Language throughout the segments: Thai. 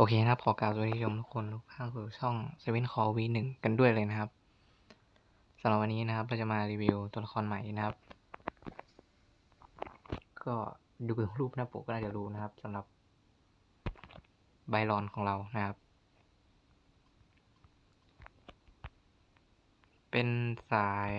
โอเคนะครับ ขอกล่าวสวัสดีชมทุกคนทุกท่านสู่ช่อง Seven Call V1 กันด้วยเลยนะครับสำหรับวันนี้นะครับ เราจะมารีวิวตัวละครใหม่นะครับ ก็ดูรูปหน้าปกก็น่าจะรู้นะครับสำหรับไบรอนของเรานะครับ เป็นสาย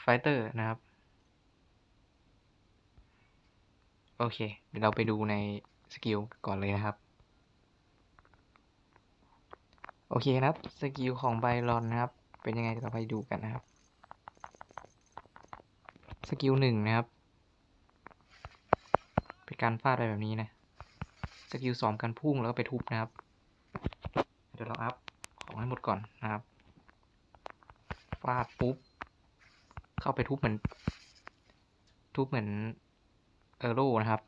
ไฟเตอร์นะครับ โอเค เดี๋ยวเราไปดูใน สกิลก่อนเลยนะครับ โอเคนะครับสกิลของไบรอนนะครับ เป็นยังไงเดี๋ยวเราไปดูกันนะครับ สกิลหนึ่งนะครับ เป็นการฟาดไปแบบนี้นะ สกิลสองการพุ่งแล้วก็ไปทุบนะครับ เดี๋ยวเราอัพของให้หมดก่อนนะครับ ฟาดปุ๊บ เข้าไปทุบเหมือน ทุบเหมือนเออโร่นะครับ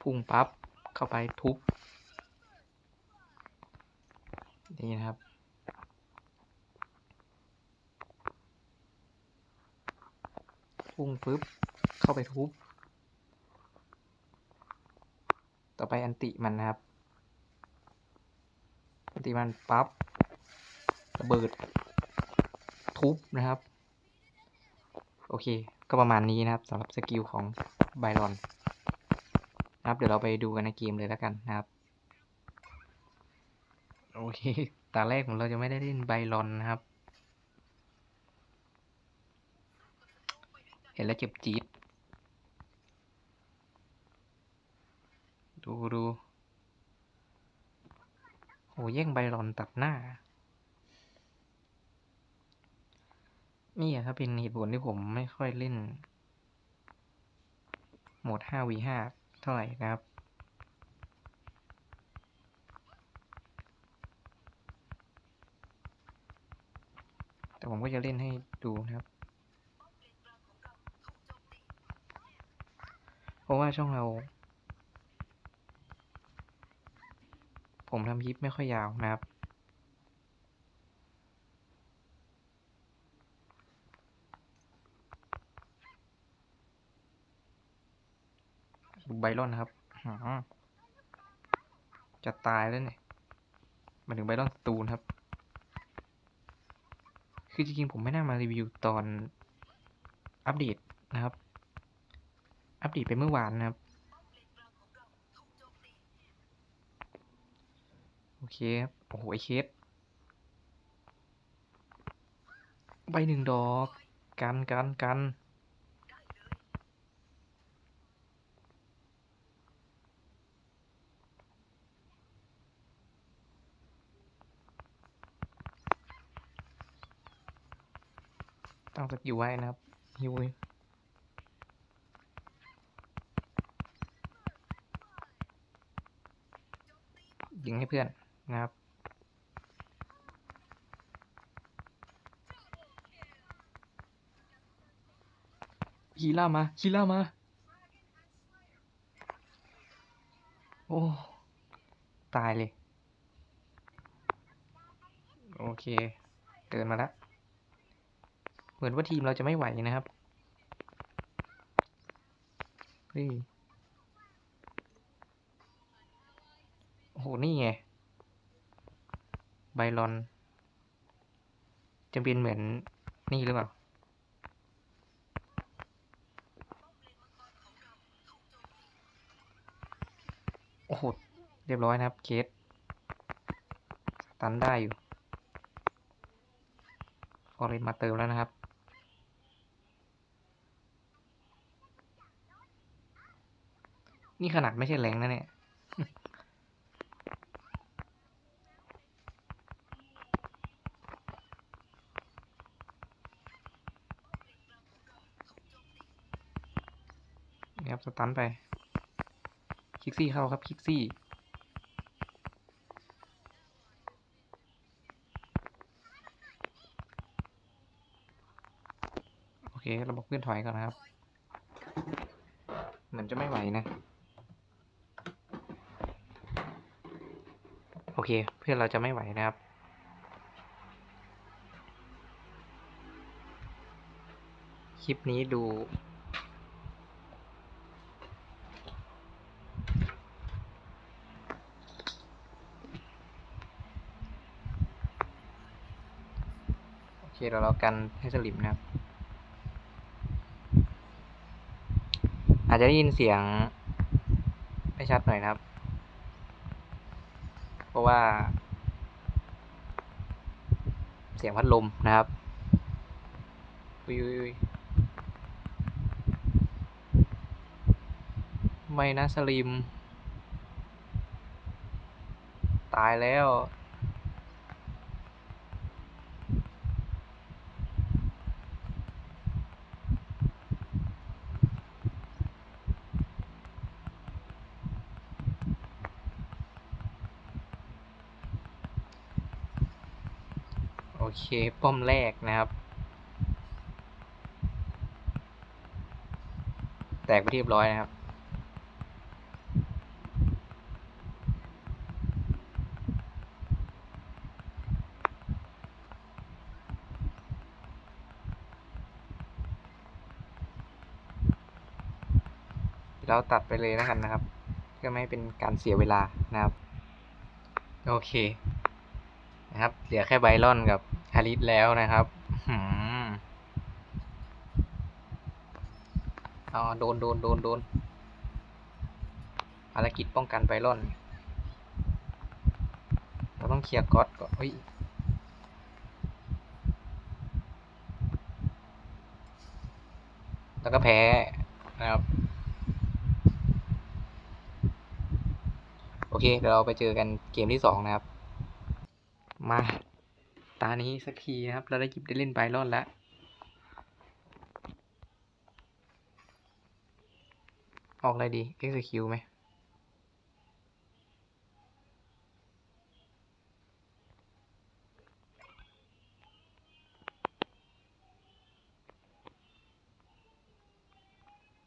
พุ่งปั๊บเข้าไปทุบนี่นะครับ พุ่งปึ๊บเข้าไปทุบ ต่อไปอันติมันนะครับ อันติมันปั๊บระเบิด ทุบนะครับ โอเค ก็ประมาณนี้นะครับสำหรับสกิลของไบรอน นะครับ เดี๋ยวเราไปดูกันในเกมเลยแล้วกันนะครับ โอเค ตาแรกของเราจะไม่ได้เล่นไบรอนนะครับ เห็นแล้วเจ็บจี๊ด ดูดูโหแย่งไบรอนตัดหน้า นี่ครับเป็นเหตุผลที่ผมไม่ค่อยเล่นโหมด 5v5 เท่าไหร่นะครับแต่ผมก็จะเล่นให้ดูนะครับ เพราะว่าช่องเรา ผมทำคลิปไม่ค่อยยาวนะครับ ดูไบ รอนนะครับจะตายแล้วเนี่ยมาถึงไบรอนสตูนครับ คือจริงๆผมไม่น่ามารีวิวตอนอัปเดตนะครับ อัปเดตไปเมื่อวานนะครับ โอเคครับโอ้โหไอเคสใบหนึ่งดอก กันกันกัน ตั้งสกิลไว้นะครับฮิวยิงให้เพื่อนนะครับคีล่ามาคีล่ามา โอ้ ตายเลย โอเค เกินมาแล้ว เหมือนว่าทีมเราจะไม่ไหวนะครับเฮ้ยโอ้โห นี่ไง ไบรอน จะเป็นเหมือนนี่หรือเปล่า โอ้โห เรียบร้อยนะครับ เคสสตันได้อยู่ ฟอร์เรนมาเติมแล้วนะครับ นี่ขนาดไม่ใช่แรงนะเนี่ย นี่ครับสตันไป คลิกซี่เข้าครับ คลิกซี่โอเค เราบอกเพื่อนถอยก่อนนะครับ เหมือนจะไม่ไหวนะ เคเพื่อนเราจะไม่ไหวนะครับ คลิปนี้ดู โอเคเราเรากันให้สลิปนะครับ อาจจะได้ยินเสียงไม่ชัดหน่อยนะครับ เพราะว่า เสียงพัดลมนะครับยุยไม่นะสลิม ตายแล้ว เค ป้อมแรกนะครับ แตกไปเรียบร้อยนะครับ เราตัดไปเลยแล้วกันนะครับ เพื่อไม่ให้เป็นการเสียเวลานะครับ โอเคนะครับ เหลือแค่ไบรอนกับาริสแล้วนะครับหือ๋อโดนโดนโดนโดนภารกิจป้องกันไบรอน เราต้องเคลียร์ก๊อตก่อนเฮ้ยแล้วก็แพ้นะครับ โอเค เดี๋ยวเราไปเจอกันเกมที่สองนะครับ มา ตานี้สักทีนะครับ เราได้หยิบได้เล่นไบรอนแล้วออกอะไรดี execute ไหม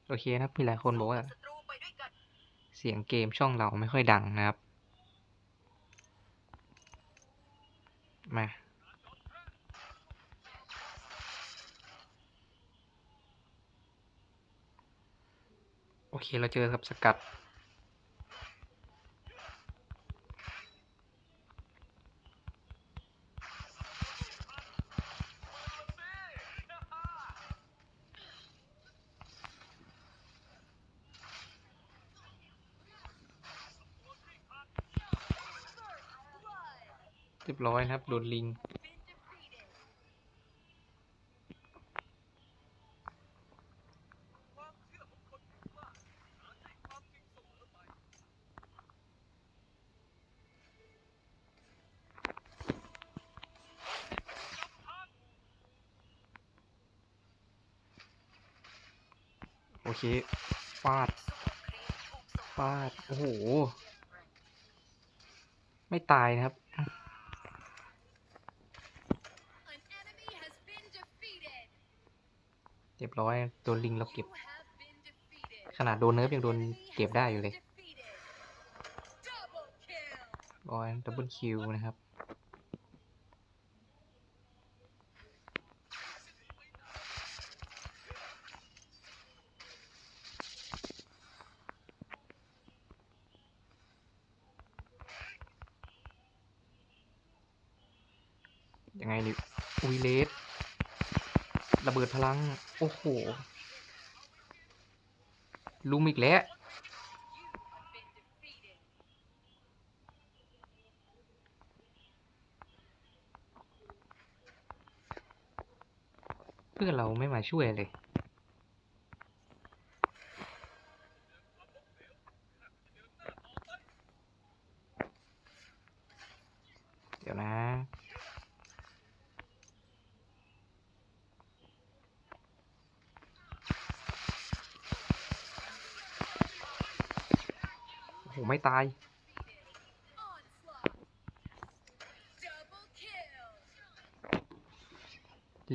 โอเคนะครับ มีหลายคนบอกว่า เสียงเกมช่องเราไม่ค่อยดังนะครับ มา โอเค เราเจอกับสกัด เรียบร้อยนะครับ โดนลิง เคฟาดฟาด โอ้โห ไม่ตายนะครับ An enemy has been defeated. เรียบร้อย โดนลิงเราเก็บ You have been defeated. ขนาดโดนเนิร์ฟยังโดนเก็บได้อยู่เลย Defeated. Double kill. ร้อยดับเบิลคิวนะครับ ยังไงดิอุยเลสระเบิดพลัง โอ้โหลุมอีกแล้วเพื่อนเราไม่มาช่วยเลยเดี๋ยวนะ โอ้โหไม่ตาย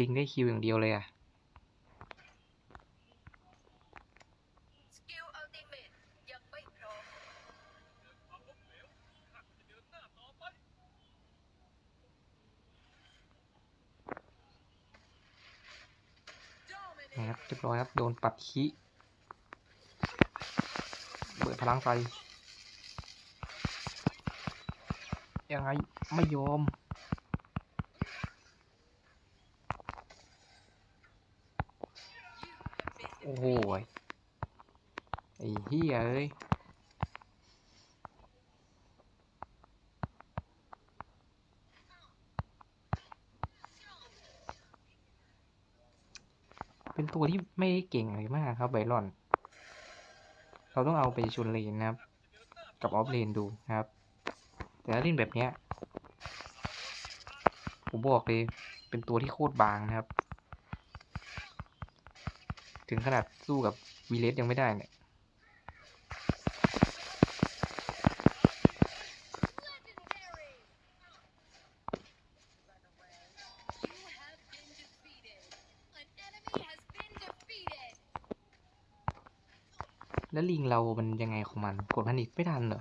ลิงได้คิวอย่างเดียวเลยอะนะครับเรียบร้อยครับ โดนปัดขี้เบิดพลังไฟ ยังไงไม่ยอมโอ้โหไอ้เหี้ยเอ้ยเป็นตัวที่ไม่เก่งเลยมากครับไบรอน เราต้องเอาไปชุนเลนนะครับ กับออฟเลนดูนะครับ แต่ถ้าเล่นแบบเนี้ย ผมบอกเลย เป็นตัวที่โคตรบางนะครับ ถึงขนาดสู้กับวีเลสยังไม่ได้เนี่ยแล้วลิงเรามันยังไงของมัน กดผลิตไม่ทันเหรอ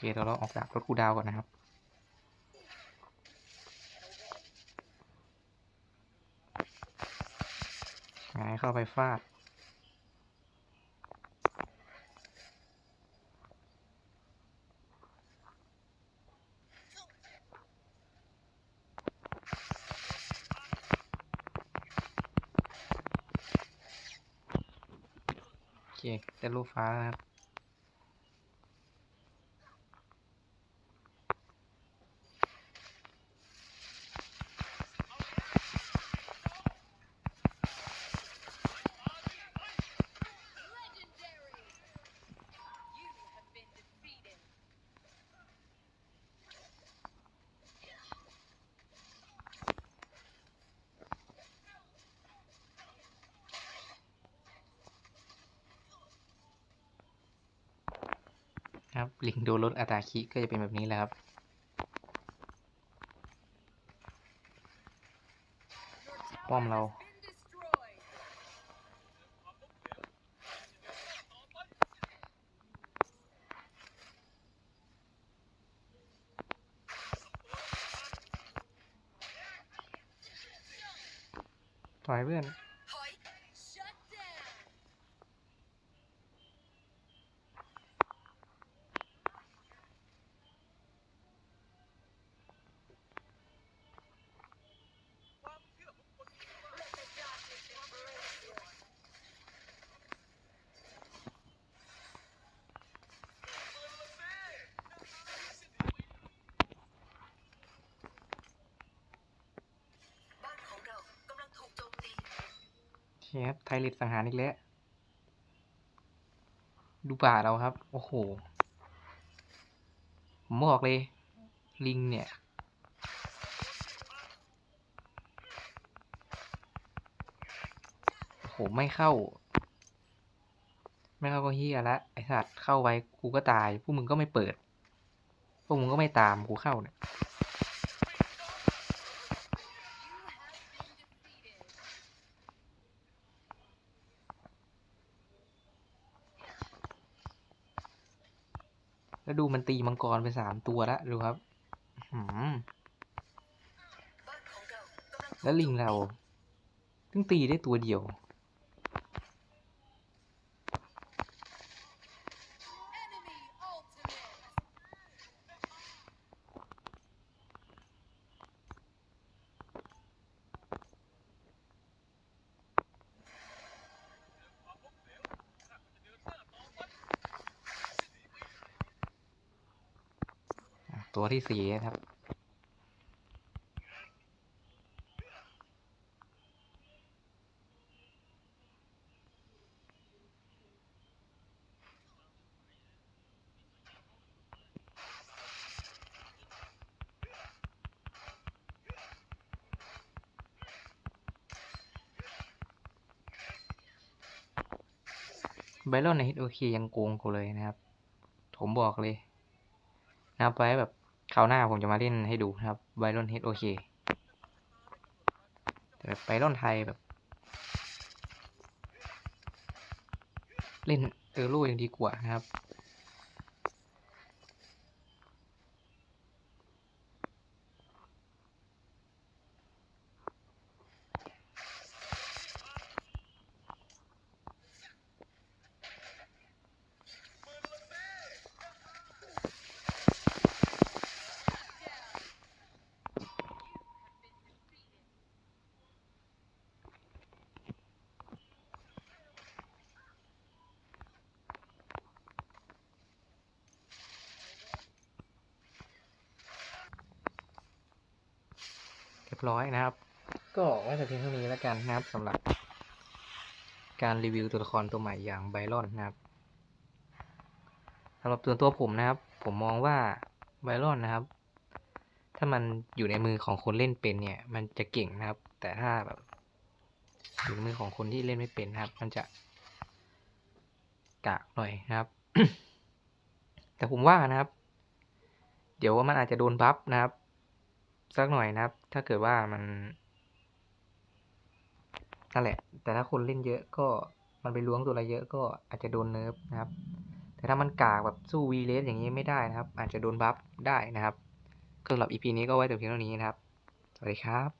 โอเคเราออกจากรถคูดาวก่อนนะครับ หงายเข้าไปฟาด โอเคได้ลูฟ้าแล้วนะครับ ครับ ลิงโดนรถอาตาคิก็จะเป็นแบบนี้แหละครับ ป้อมเรา เชฟไทลิตสังหารอีกแล้ว ดูป่าเราครับ โอ้โห ผมบอกเลย ลิงเนี่ย โอ้โห ไม่เข้า ไม่เข้าก็เฮียละ ไอสัตว์เข้าไปกูก็ตาย พวกมึงก็ไม่เปิด พวกมึงก็ไม่ตามกูเข้าเนี่ย แล้วดูมันตีมังกรไปสามตัวแล้วดูครับหือบ้านของเรากำลังถูกแล้วลิงเราเพิ่งตีได้ตัวเดียว ตัวที่สี่นะครับ ไบรอนใน HOK ยังโกงกูเลยนะครับ ผมบอกเลยนะไว้แบบ คราวหน้าผมจะมาเล่นให้ดูนะครับไบรอน HOK แต่แบบไบรอนไทยแบบ เล่นเออรูอยังดีกว่านะครับ บร้อยนะครับ ก็ไว้แต่เพียงเท่านี้แล้วกันนะครับสำหรับ การรีวิวตัวละครตัวใหม่อย่างไบรอนนะครับสำหรับตัวตัวผมนะครับ ผมมองว่าไบรอนนะครับ ถ้ามันอยู่ในมือของคนเล่นเป็นเนี่ย มันจะเก่งนะครับ แต่ถ้าแบบอยู่ในมือของคนที่เล่นไม่เป็นนะครับ มันจะกากหน่อยนะครับ แต่ผมว่านะครับ เดี๋ยวว่ามันอาจจะโดนบัฟนะครับ สักหน่อยนะครับ ถ้าเกิดว่ามันนั่นแหละ แต่ถ้าคนเล่นเยอะก็มันไปล้วงตัวอะไรเยอะก็อาจจะโดนเนิร์ฟนะครับ แต่ถ้ามันกากแบบสู้วีเลสอย่างนี้ไม่ได้นะครับ อาจจะโดนบัฟได้นะครับสำหรับ EP นี้ก็ไว้แต่เพียงเท่านี้นะครับ สวัสดีครับ